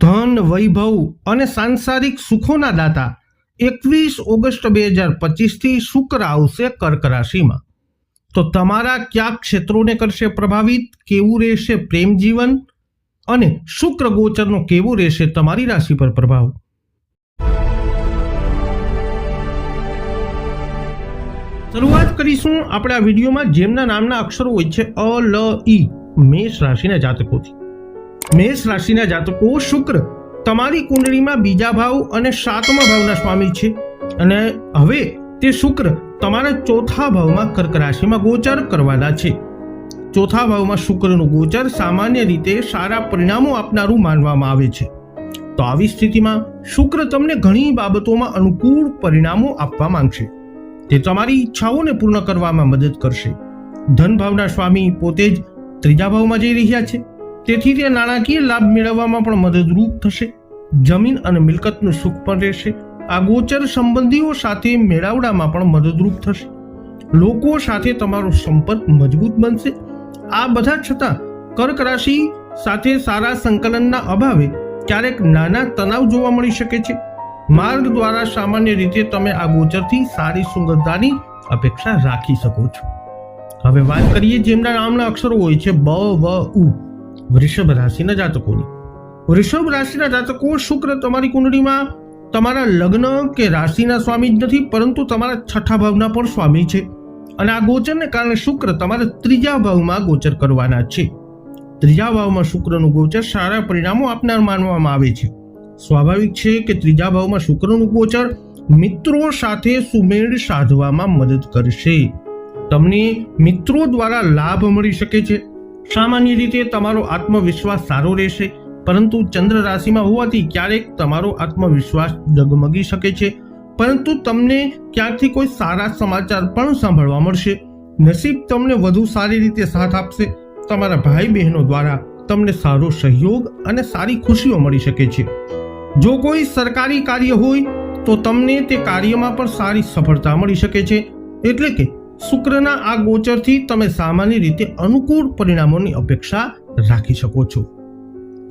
ધન, વૈભવ અને સાંસારિક સુખોના દાતા એકવીસ ઓગસ્ટ બે હજાર પચીસથી શુક્ર આવશે કર્ક રાશિમાં. તો તમારા કયા ક્ષેત્રોને કરશે પ્રભાવિત? કેવું રહેશે પ્રેમ જીવન? અને શુક્ર ગોચરનો કેવો રહેશે તમારી રાશિ પર પ્રભાવ? શરૂઆત કરીશું આપણે આ વિડીયોમાં, જેમના નામના અક્ષરો હોય છે અ, લ, ઈ, મેષ રાશિના જાતકોથી. મેષ રાશિના જાતકો શુક્ર તમારી કુંડળીમાં બીજા ભાવ અને સાતમા ભાવના સ્વામી છે. અને હવે તે શુક્ર તમારા ચોથા ભાવમાં કર્ક રાશિમાં ગોચર કરવાના છે. ચોથા ભાવમાં શુક્રનું ગોચર સામાન્ય રીતે સારા પરિણામો આપનારું માનવામાં આવે છે. તો આવી સ્થિતિમાં શુક્ર તમને ઘણી બાબતોમાં અનુકૂળ પરિણામો આપવા માંગશે. તે તમારી ઈચ્છાઓને પૂર્ણ કરવામાં મદદ કરશે. ધન ભાવના સ્વામી પોતે જ ત્રીજા ભાવમાં જઈ રહ્યા છે. તેથી તે નાણાકીય લાભ મેળવવામાં પણ મદદરૂપ થશે. જમીન અને મિલકતનું સુખ પણ રહેશે. આ ગોચર સંબંધીઓ સાથે મેળાવડામાં પણ મદદરૂપ થશે. લોકો સાથે તમારો સંપર્ક મજબૂત બનશે. આ બધા છતાં કર્ક રાશિ સાથે સારા સંકલનના અભાવે ક્યારેક નાના તણાવ જોવા મળી શકે છે. માર્ગ દ્વારા સામાન્ય રીતે તમે આ ગોચરથી સારી સુંદરતાની અપેક્ષા રાખી શકો છો. હવે વાત કરીએ જેમના નામના અક્ષરો હોય છે, બ, વ, ઉ. વૃષભ રાશિના જાતકોની. વૃષભ રાશિના જાતકો શુક્ર તમારી કુંડળીમાં તમારા લગ્ન કે રાશિના સ્વામી જ નથી, પરંતુ તમારા છઠ્ઠા ભાવના પણ સ્વામી છે. અને આ ગોચરને કારણે શુક્ર તમારા ત્રીજા ભાવમાં ગોચર કરવાના છે. ત્રીજા ભાવમાં શુક્રનું ગોચર સારા પરિણામો આપનાર માનવામાં આવે છે. સ્વાભાવિક છે કે ત્રીજા ભાવમાં શુક્રનું ગોચર મિત્રો સાથે સુમેળ સાધવામાં મદદ કરશે. તમને મિત્રો દ્વારા લાભ મળી શકે છે. સામાન્ય રીતે તમારો આત્મવિશ્વાસ સારો રહેશે, પરંતુ ચંદ્ર રાશિમાં હોવાથી ક્યારેક તમારો આત્મવિશ્વાસ ડગમગી શકે છે. પરંતુ તમને ક્યાંકથી કોઈ સારા સમાચાર પણ સાંભળવા મળશે. નસીબ તમને વધુ સારી રીતે સાથ આપશે. તમારા ભાઈ બહેનો દ્વારા તમને સારો સહયોગ અને સારી ખુશીઓ મળી શકે છે. જો કોઈ સરકારી કાર્ય હોય, તો તમને તે કાર્યમાં પણ સારી સફળતા મળી શકે છે. એટલે કે શુક્રના આ ગોચરથી તમે સામાન્ય રીતે અનુકૂળ પરિણામોની અપેક્ષા રાખી શકો છો.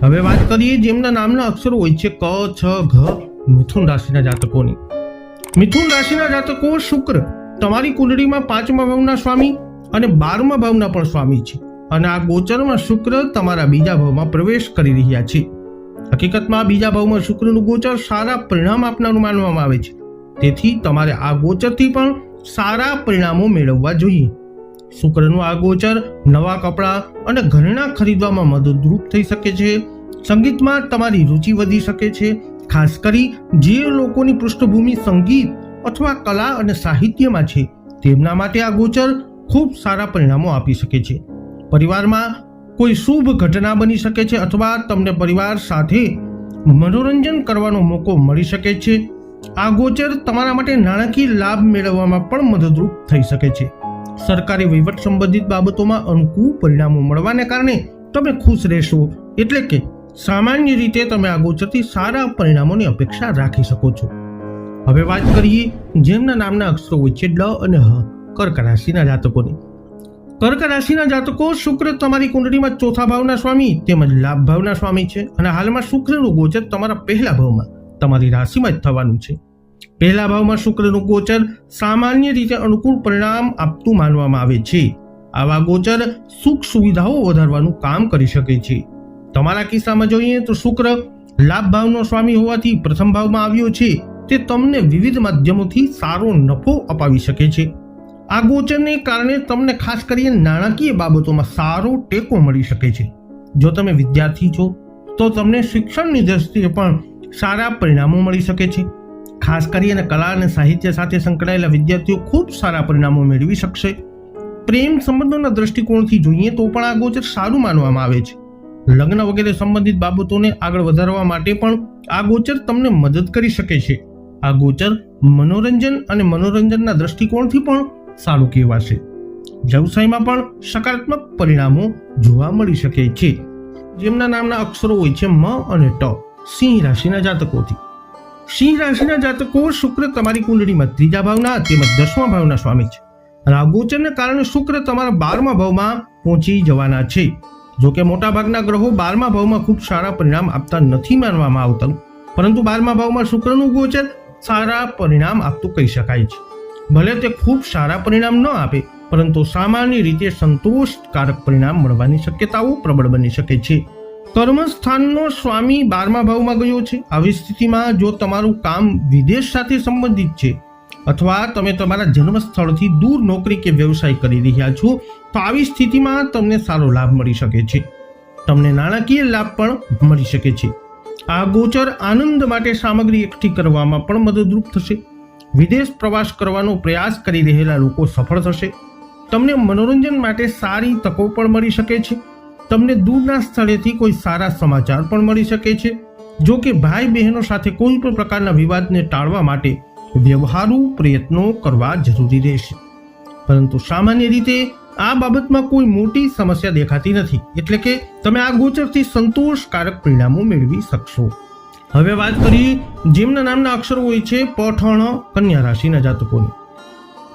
હવે વાત કરીએ જેમના નામના અક્ષરો હોય છે ક, છ, ઘ, મિથુન રાશિના જાતકોની. મિથુન રાશિના જાતકો શુક્ર તમારી કુંડળીમાં પાંચમા ભાવના સ્વામી અને બારમા ભાવના પણ સ્વામી છે અને આ ગોચરમાં શુક્ર તમારા બીજા ભાવમાં પ્રવેશ કરી રહ્યા છે. હકીકતમાં બીજા ભાવમાં શુક્રનું ગોચર સારા પરિણામ આપનારું માનવામાં આવે છે. તેથી તમારે આ ગોચરથી પણ સારા પરિણામો મેળવવા જોઈએ. શુક્રનું આ ગોચર નવા કપડાં અને ઘરેણાં ખરીદવામાં મદદરૂપ થઈ શકે છે. સંગીતમાં તમારી રુચિ વધી શકે છે. ખાસ કરી જે લોકોની પૃષ્ઠભૂમિ સંગીત અથવા કલા અને સાહિત્યમાં છે, તેમના માટે આ ગોચર ખૂબ સારા પરિણામો આપી શકે છે. પરિવારમાં કોઈ શુભ ઘટના બની શકે છે અથવા તમને પરિવાર સાથે મનોરંજન કરવાનો મોકો મળી શકે છે. આ ગોચર તમારા માટે નાણાકીય લાભ મેળવવામાં પણ મદદરૂપ થઈ શકે છે. સરકારી વહીવટ સંબંધિત બાબતોમાં અનુકૂળ પરિણામો મળવાને કારણે તમે ખુશ રહેશો, એટલે કે સામાન્ય રીતે તમે આ ગોચરથી સારા પરિણામોની અપેક્ષા રાખી શકો છો. હવે વાત કરીએ જેમના નામના અક્ષરો હોય છે ડ અને હ, કર્ક રાશિના જાતકોની. કર્ક રાશિના જાતકો શુક્ર તમારી કુંડળીમાં ચોથા ભાવના સ્વામી તેમજ લાભ ભાવના સ્વામી છે અને હાલમાં શુક્રનું ગોચર તમારા પહેલા ભાવમાં તમારી રાશિમાં જ થવાનું છે. પહેલા ભાવમાં શુક્રનું ગોચર સામાન્ય રીતે અનુકૂળ પરિણામ આપતું માનવામાં આવે છે. આવા ગોચર સુખ સુવિધાઓ વધારવાનું કામ કરી શકે છે. તમારા કિસ્સામાં જોઈએ તો શુક્ર લાભ ભાવનો સ્વામી હોવાથી પ્રથમ ભાવમાં આવ્યો છે. તે તમને વિવિધ માધ્યમોથી સારો નફો અપાવી શકે છે. આ ગોચરને કારણે તમને ખાસ કરીને નાણાકીય બાબતોમાં સારો ટેકો મળી શકે છે. જો તમે વિદ્યાર્થી છો, તો તમને શિક્ષણની દ્રષ્ટિએ પણ સારા પરિણામો મળી શકે છે. ખાસ કરીને કલા અને સાહિત્ય સાથે સંકળાયેલા વિદ્યાર્થીઓ ખૂબ સારા પરિણામો મેળવી શકશે. પ્રેમ સંબંધોના દ્રષ્ટિકોણથી જોઈએ તો પણ આ ગોચર સારું માનવામાં આવે છે. લગ્ન વગેરે સંબંધિત બાબતોને આગળ વધારવા માટે પણ આ ગોચર તમને મદદ કરી શકે છે. આ ગોચર મનોરંજન અને મનોરંજનના દ્રષ્ટિકોણથી પણ સારું કહેવાશે. વ્યવસાયમાં પણ સકારાત્મક પરિણામો જોવા મળી શકે છે. જેમના નામના અક્ષરો હોય છે મ અને ટ. સિંહ રાશિના જાતકોથી. સિંહ રાશિના જાતકો, શુક્ર તમારી કુંડળીમાં ત્રીજા ભાવના તેમજ દસમા ભાવના સ્વામી છે. અને આ ગોચરને કારણે શુક્ર તમારા બારમા ભાવમાં પહોંચી જવાના છે. જો કે મોટાભાગના ગ્રહો બારમા ભાવમાં ખૂબ સારા પરિણામ આપતા નથી માનવામાં આવતા. પરંતુ બારમા ભાવમાં શુક્રનું ગોચર સારા પરિણામ આપતું કહી શકાય છે. ભલે તે ખૂબ સારા પરિણામ ન આપે, પરંતુ સામાન્ય રીતે સંતોષકારક પરિણામ મળવાની શક્યતાઓ પ્રબળ બની શકે છે. કર્મસ્થાનનો સ્વામી બારમા ભાવમાં ગયો છે. આવી સ્થિતિમાં જો તમારું કામ વિદેશ સાથે સંબંધિત છે અથવા તમે તમારા જન્મસ્થળથી દૂર નોકરી કે વ્યવસાય કરી રહ્યા છો, તો આવી સ્થિતિમાં તમને સારો લાભ મળી શકે છે. તમને નાણાકીય લાભ પણ મળી શકે છે. આ ગોચર આનંદ માટે સામગ્રી એકઠી કરવામાં પણ મદદરૂપ થશે. વિદેશ પ્રવાસ કરવાનો પ્રયાસ કરી રહેલા લોકો સફળ થશે. તમને મનોરંજન માટે સારી તકો પણ મળી શકે છે. તમને દૂરના સ્થળેથી કોઈ સારા સમાચાર પણ મળી શકે છે. જો કે ભાઈ બહેનો સાથે કોઈ પણ પ્રકારના વિવાદને ટાળવા માટે વ્યવહારુ પ્રયત્નો કરવા જરૂરી રહેશે. પરંતુ સામાન્ય રીતે આ બાબતમાં કોઈ મોટી સમસ્યા દેખાતી નથી. એટલે કે તમે આ ગોચરથી સંતોષકારક પરિણામો મેળવી શકશો. હવે વાત કરીએ જેમના નામના અક્ષરો હોય છે, પઠણ, કન્યા રાશિના જાતકોની.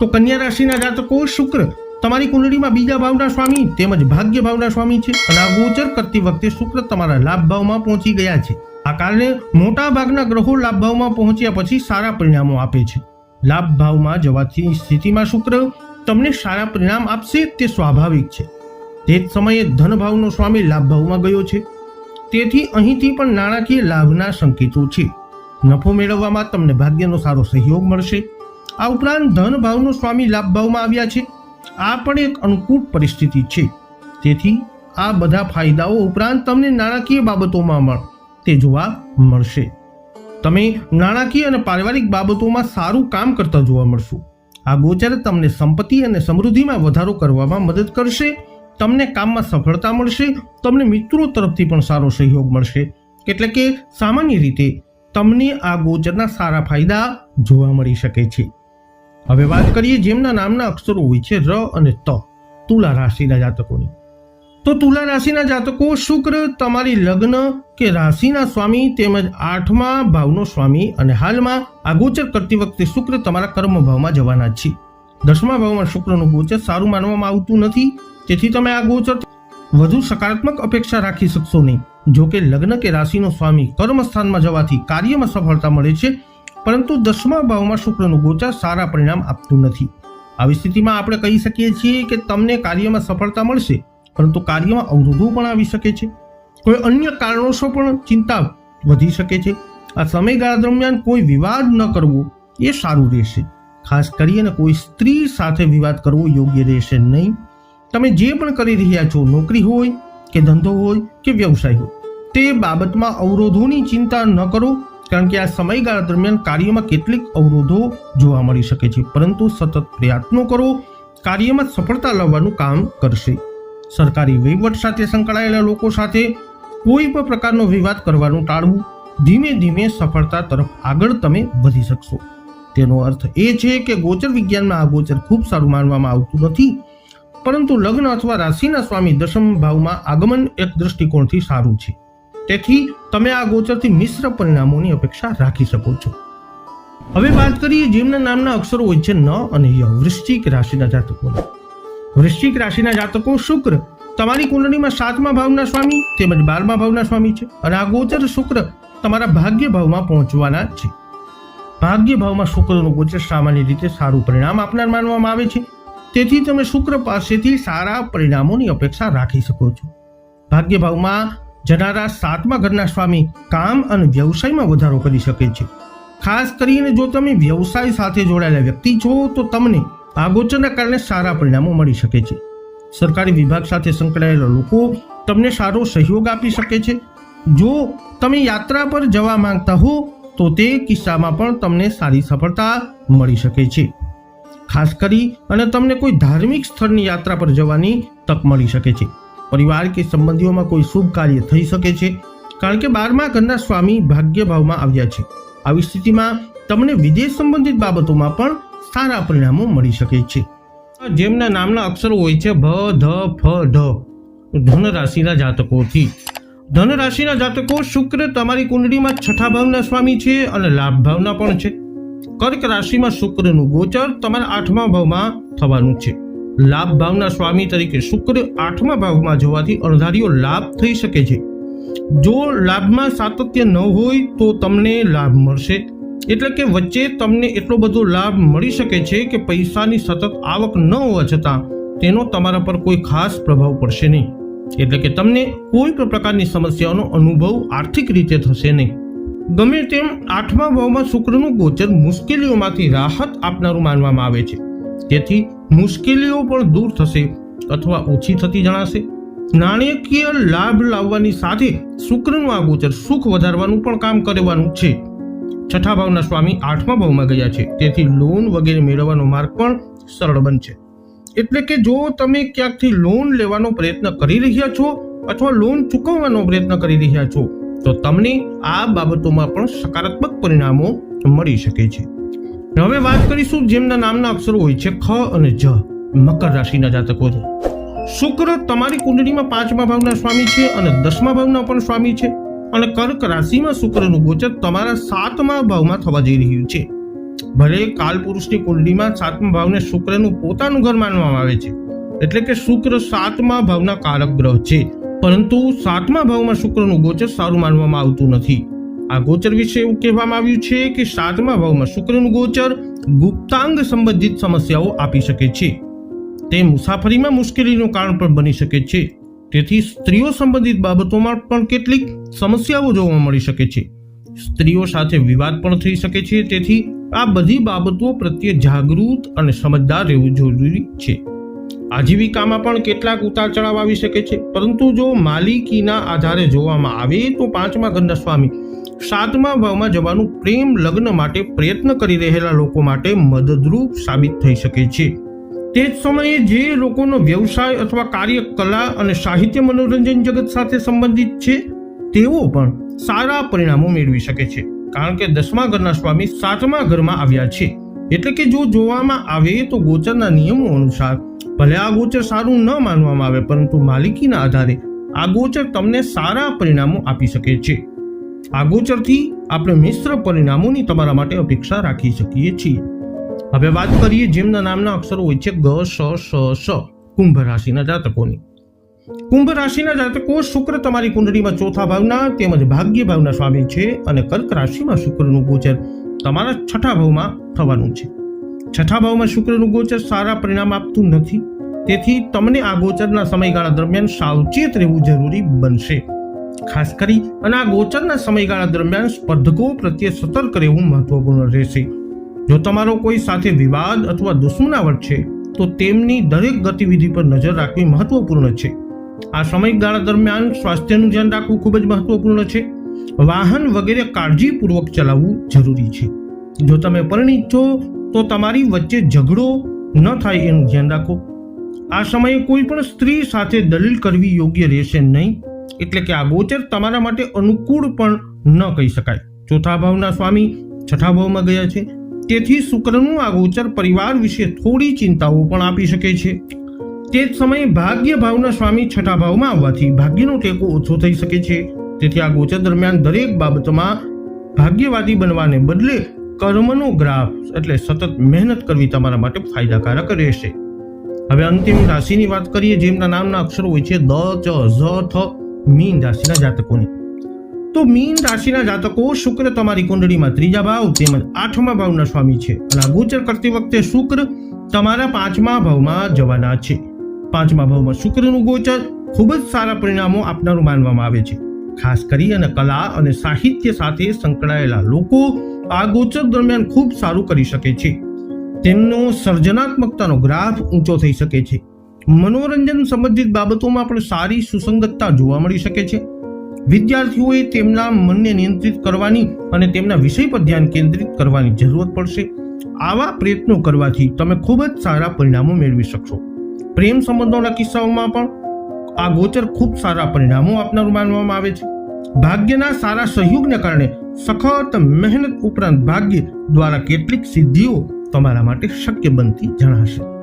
તો કન્યા રાશિના જાતકો શુક્ર તમારી કુંડળીમાં બીજા ભાવના સ્વામી તેમજ ભાગ્ય ભાવના સ્વામી છે અને આ ગોચર કરતી વખતે શુક્ર તમારા લાભ ભાવમાં પહોંચી ગયા છે. આ કારણે મોટા ભાગના ગ્રહો લાભ ભાવમાં પહોંચ્યા પછી સારા પરિણામો આપે છે. લાભ ભાવમાં જવાથી સ્થિતિમાં શુક્ર તમને સારા પરિણામ આપશે તે સ્વાભાવિક છે. તે જ સમયે ધન ભાવનો સ્વામી લાભ ભાવમાં ગયો છે. તેથી અહીંથી પણ નાણાકીય લાભના સંકેતો છે. નફો મેળવવામાં તમને ભાગ્યનો સારો સહયોગ મળશે. આ ઉપરાંત ધન ભાવનો સ્વામી લાભ ભાવમાં આવ્યા છે. આ પણ એક અનુકૂળ પરિસ્થિતિ છે. તેથી આ બધા ફાયદાઓ ઉપરાંત તમને નાણાકીય બાબતોમાં પણ તે જોવા મળશે. તમે નાણાકીય અને પારિવારિક બાબતોમાં સારું કામ કરતા જોવા મળશો. આ ગોચર તમને સંપત્તિ અને સમૃદ્ધિમાં વધારો કરવામાં મદદ કરશે, તમને કામમાં સફળતા મળશે, તમને મિત્રો તરફથી પણ સારો સહયોગ મળશે. એટલે કે સામાન્ય રીતે તમને આ ગોચરના સારા ફાયદા જોવા મળી શકે છે. હવે વાત કરીએ જેમના નામના અક્ષરો હોય છે ર અને ત, તુલા રાશિના જાતકોની. તો તુલા રાશિના જાતકો શુક્ર, તમારી લગ્ન કે રાશિના સ્વામી તેમજ આઠમા ભાવનો સ્વામી અને હાલમાં આ ગોચર કરતી વખતે શુક્ર તમારા કર્મ ભાવમાં જવાના છે. દસમા ભાવમાં શુક્રનું ગોચર સારું માનવામાં આવતું નથી, તેથી તમે આ ગોચર વધુ સકારાત્મક અપેક્ષા રાખી શકશો નહીં. જો કે લગ્ન કે રાશિનો સ્વામી કર્મસ્થાનમાં જવાથી કાર્યમાં સફળતા મળે છે પરંતુ દસમા ભાવમાં શુક્રનું ગોચર સારા પરિણામ આપતું નથી. આવી સ્થિતિમાં આપણે કહી શકીએ છીએ કે તમને કાર્યમાં સફળતા મળશે, પરંતુ કાર્યમાં અવરોધો પણ આવી શકે છે. કોઈ અન્ય કારણોસર પણ ચિંતા વધી શકે છે. આ સમયગાળા દરમિયાન કોઈ વિવાદ ન કરવો, એ સારું રહેશે. ખાસ કરીને કોઈ સ્ત્રી સાથે વિવાદ કરવો યોગ્ય રહેશે નહીં. તમે જે પણ કરી રહ્યા છો, નોકરી હોય કે ધંધો હોય કે વ્યવસાય હોય, તે બાબતમાં અવરોધોની ચિંતા ન કરો. કારણ કે આ સમયગાળા દરમિયાન કાર્યમાં કેટલીક અવરોધો જોવા મળી શકે છે. પરંતુ સતત પ્રયત્નો કરો, કાર્યમાં સફળતા લાવવાનું કામ કરશે. સરકારી વહીવટ સાથે સંકળાયેલા લોકો સાથે કોઈ પણ પ્રકારનો વિવાદ કરવાનું ટાળવું, ધીમે ધીમે સફળતા તરફ આગળ તમે વધી શકશો. તેનો અર્થ એ છે કે ગોચર વિજ્ઞાનમાં આ ગોચર ખૂબ સારું માનવામાં આવતું નથી, પરંતુ લગ્ન અથવા રાશિના સ્વામી દશમ ભાવમાં આગમન એક દૃષ્ટિકોણથી સારું છે. તેથી તમે આ ગોચરથી મિશ્ર પરિણામોની અપેક્ષા રાખી શકો છો. હવે વાત કરીએ જેમના નામના અક્ષરો હોય છે ન અને ય, વૃશ્ચિક રાશિના જાતકોની. વૃશ્ચિક રાશિના જાતકો શુક્ર, તમારી કુંડળીમાં સાતમા ભાવના સ્વામી તેમજ બારમા ભાવના સ્વામી છે અને આ ગોચર શુક્ર તમારા ભાગ્ય ભાવમાં પહોંચવાના છે. ભાગ્ય ભાવમાં શુક્રનું ગોચર સામાન્ય રીતે સારું પરિણામ આપનાર માનવામાં આવે છે. તેથી તમે શુક્ર પાસેથી સારા પરિણામોની અપેક્ષા રાખી શકો છો. ભાગ્ય ભાવમાં જનારા સાતમા ઘરના સ્વામી કામ અને વ્યવસાયમાં વધારો કરી શકે છે. ખાસ કરીને જો તમે વ્યવસાય સાથે જોડાયેલા વ્યક્તિ છો, તો તમને આ ગોચરના કારણે સારા પરિણામો મળી શકે છે. સરકારી વિભાગ સાથે સંકળાયેલા લોકો તમને સારો સહયોગ આપી શકે છે. જો તમે યાત્રા પર જવા માંગતા હો, તો તે કિસ્સામાં પણ તમને સારી સફળતા મળી શકે છે. ખાસ કરી અને તમને કોઈ ધાર્મિક સ્થળની યાત્રા પર જવાની તક મળી શકે છે. પરિવાર કે સંબંધીઓમાં કોઈ શુભ કાર્ય થઈ શકે છે? કારણ કે બારમા ઘરના સ્વામી ભાગ્ય ભાવમાં આવ્યા છે. આવી સ્થિતિમાં તમને વિદેશ સંબંધિત બાબતોમાં પણ સારા પરિણામો મળી શકે છે. જેમના નામના અક્ષરો હોય છે, ભ, ધ, ફ, ઢ. ધન રાશિના જાતકોથી. ધન રાશિના જાતકો શુક્ર તમારી કુંડળીમાં છઠ્ઠા ભાવના સ્વામી છે અને લાભ ભાવના પણ છે. કર્ક રાશિમાં શુક્રનું ગોચર તમારા આઠમા ભાવમાં થવાનું છે. લાભ ભાવના સ્વામી તરીકે શુક્ર આઠમા ભાવમાં જવાથી અણધાર્યો લાભ થઈ શકે છે. જો લાભમાં સાતત્ય ન હોય તો તમને લાભ મળશે. એટલે કે વચ્ચે તમને એટલો બધો લાભ મળી શકે છે કે પૈસાની સતત આવક ન હોવા છતાં તેનો તમારા પર કોઈ ખાસ પ્રભાવ પડશે નહીં. એટલે કે તમને કોઈ પણ પ્રકારની સમસ્યાઓનો અનુભવ આર્થિક રીતે થશે નહીં. ગમે તેમ આઠમા ભાવમાં શુક્રનું ગોચર મુશ્કેલીઓમાંથી રાહત આપનારું માનવામાં આવે છે. તેથી મુશ્કેલીઓ પણ દૂર થશે અથવા ઓછી થતી જણાશે. નાણાકીય લાભ લાવવાની સાથે શુક્રનું આ ગોચર સુખ વધારવાનું પણ કામ કરવાનું છે. છઠ્ઠા ભાવના સ્વામી આઠમા ભાવમાં ગયા છે. તેથી લોન વગેરે મેળવવાનો માર્ગ પણ સરળ બનશે. એટલે કે જો તમે ક્યાંકથી લોન લેવાનો પ્રયત્ન કરી રહ્યા છો અથવા લોન ચૂકવવાનો પ્રયત્ન કરી રહ્યા છો, તો તમને આ બાબતોમાં પણ સકારાત્મક પરિણામો મળી શકે છે. હવે વાત કરીશું જેમના નામના અક્ષરો હોય છે ખ અને જ. મકર રાશિના જાતકો છે. શુક્ર તમારી કુંડળીમાં પાંચમા ભાવના સ્વામી છે અને દસમા ભાવના પણ સ્વામી છે. અને કર્ક રાશિમાં શુક્રનું ગોચર તમારા સાતમા ભાવમાં થવા જઈ રહ્યું છે. ભલે કાલપુરુષની કુંડળીમાં સાતમા ભાવને શુક્રનું પોતાનું ઘર માનવામાં આવે છે. એટલે કે શુક્ર સાતમા ભાવના કારક ગ્રહ છે. પરંતુ સાતમા ભાવમાં શુક્રનું ગોચર સારું માનવામાં આવતું નથી. આ ગોચર વિશે એવું કહેવામાં આવ્યું છે કે સાતમા ભાવમાં શુક્રનું ગોચર ગુપ્તાંગ સંબંધિત સમસ્યાઓ આપી શકે છે. તે મુસાફરીમાં મુશ્કેલીનું કારણ પણ બની શકે છે. તેથી સ્ત્રીઓ સંબંધિત બાબતોમાં પણ કેટલીક સમસ્યાઓ જોવા મળી શકે છે. સ્ત્રીઓ સાથે વિવાદ પણ થઈ શકે છે. તેથી આ બધી બાબતો પ્રત્યે જાગૃત અને સમજદાર રહેવું જરૂરી છે. આજીવિકામાં પણ કેટલાક ઉતાર ચઢાવ આવી શકે છે. પરંતુ જો માલિકીના આધારે જોવામાં આવે તો પાંચમા ઘરના સ્વામી સાતમા ભાવમાં જવાનું પ્રેમ લગ્ન માટે પ્રયત્ન કરી રહેલા લોકો માટે મદદરૂપ સાબિત થઈ શકે છે. તે જ સમયે જે લોકોનો વ્યવસાય અથવા કાર્ય કલા અને સાહિત્ય મનોરંજન જગત સાથે સંબંધિત છે, તેઓ પણ સારા પરિણામો મેળવી શકે છે. કારણ કે દસમા ઘરના સ્વામી સાતમા ઘરમાં આવ્યા છે. એટલે કે જો જોવામાં આવે તો ગોચરના નિયમો અનુસાર ભલે આ ગોચર સારું ન માનવામાં આવે, પરંતુ માલિકીના આધારે આ ગોચર તમને સારા પરિણામો આપી શકે છે. આ ગોચરથી આપણે મિશ્ર પરિણામોની તમારા માટે અપેક્ષા રાખી શકીએ છીએ. હવે વાત કરીએ જેમના નામના અક્ષરો હોય છે ગ, સ સ સ, કુંભ રાશિના જાતકોની. કુંભ રાશિના જાતકો શુક્ર તમારી કુંડળીમાં ચોથા ભાવના તેમજ ભાગ્ય ભાવના સ્વામી છે અને કર્ક રાશિમાં શુક્રનું ગોચર તમારા છઠ્ઠા ભાવમાં થવાનું છે. છઠ્ઠા ભાવમાં શુક્રનું ગોચર સારા પરિણામ આપતું નથી. તેથી તમને આ ગોચરના સમયગાળા દરમિયાન સાવચેત રહેવું જરૂરી બનશે. ખાસ કરી અને આ ગોચરના સમયગાળા દરમિયાન સ્પર્ધકો પ્રત્યે સતર્ક રહેવું મહત્વપૂર્ણ રહેશે. જો તમારો કોઈ સાથે વિવાદ અથવા દુશ્મનાવટ છે, તો તેમની દરેક ગતિવિધિ પર નજર રાખવી મહત્વપૂર્ણ છે. આ સમયગાળા દરમિયાન સ્વાસ્થ્યનું ધ્યાન રાખવું ખૂબ જ મહત્વપૂર્ણ છે. વાહન વગેરે કાળજીપૂર્વક ચલાવવું જરૂરી છે. જો તમે પરિણિત છો તો તમારી વચ્ચે ઝઘડો ન થાય એનું ધ્યાન રાખો. આ સમયે કોઈ પણ સ્ત્રી સાથે દલીલ કરવી યોગ્ય રહેશે નહીં. એટલે કે આ ગોચર તમારા માટે અનુકૂળ પણ ન કહી શકાય. ચોથા ભાવના સ્વામી છઠ્ઠા ભાવમાં ગયા છે. તેથી શુક્રનું આ ગોચર પરિવાર વિશે થોડી ચિંતાઓ પણ આપી શકે છે. તે જ સમયે ભાગ્ય ભાવના સ્વામી છઠ્ઠા ભાવમાં આવવાથી ભાગ્યનો ટેકો ઓછો થઈ શકે છે. તેથી આ ગોચર દરમિયાન દરેક બાબતમાં ભાગ્યવાદી બનવાને બદલે કર્મનો ગ્રાફ એટલે સતત મહેનત કરવી તમારા માટે ફાયદાકારક રહેશે. હવે અંતિમ રાશિની વાત કરીએ જેમના નામના અક્ષરો હોય છે દ, ચ, ઝ, થ. મીન રાશિના જાતકોની. તો મીન રાશિના જાતકો શુક્ર તમારી કુંડળીમાં ત્રીજા ભાવ તેમજ આઠમા ભાવના સ્વામી છે અને આ ગોચર કરતી વખતે શુક્ર તમારા પાંચમા ભાવમાં જવાના છે. પાંચમા ભાવમાં શુક્રનું ગોચર ખૂબ જ સારા પરિણામો આપનારું માનવામાં આવે છે. ખાસ કરી અને કલા અને સાહિત્ય સાથે સંકળાયેલા લોકો આ ગોચર દરમિયાન ખૂબ સારું કરી શકે છે. તેમનો સર્જનાત્મકતાનો ગ્રાફ ઊંચો થઈ શકે છે. મનોરંજન સંબંધિત બાબતોમાં પણ સારી સુસંગતતા જોવા મળી શકે છે. વિદ્યાર્થીઓએ તેમના મનને નિયંત્રિત કરવાની અને તેમના વિષય પર ધ્યાન કેન્દ્રિત કરવાની જરૂરત પડશે. આવા પ્રયત્નો કરવાથી તમે ખૂબ જ સારા પરિણામો મેળવી શકશો. પ્રેમ સંબંધોના કિસ્સાઓમાં પણ આ ગોચર ખૂબ સારા પરિણામો આપનારું માનવામાં આવે છે. ભાગ્યના સારા સહયોગને કારણે સખત મહેનત ઉપરાંત ભાગ્ય દ્વારા કેટલીક સિદ્ધિઓ તમારા માટે શક્ય બનતી જણાશે.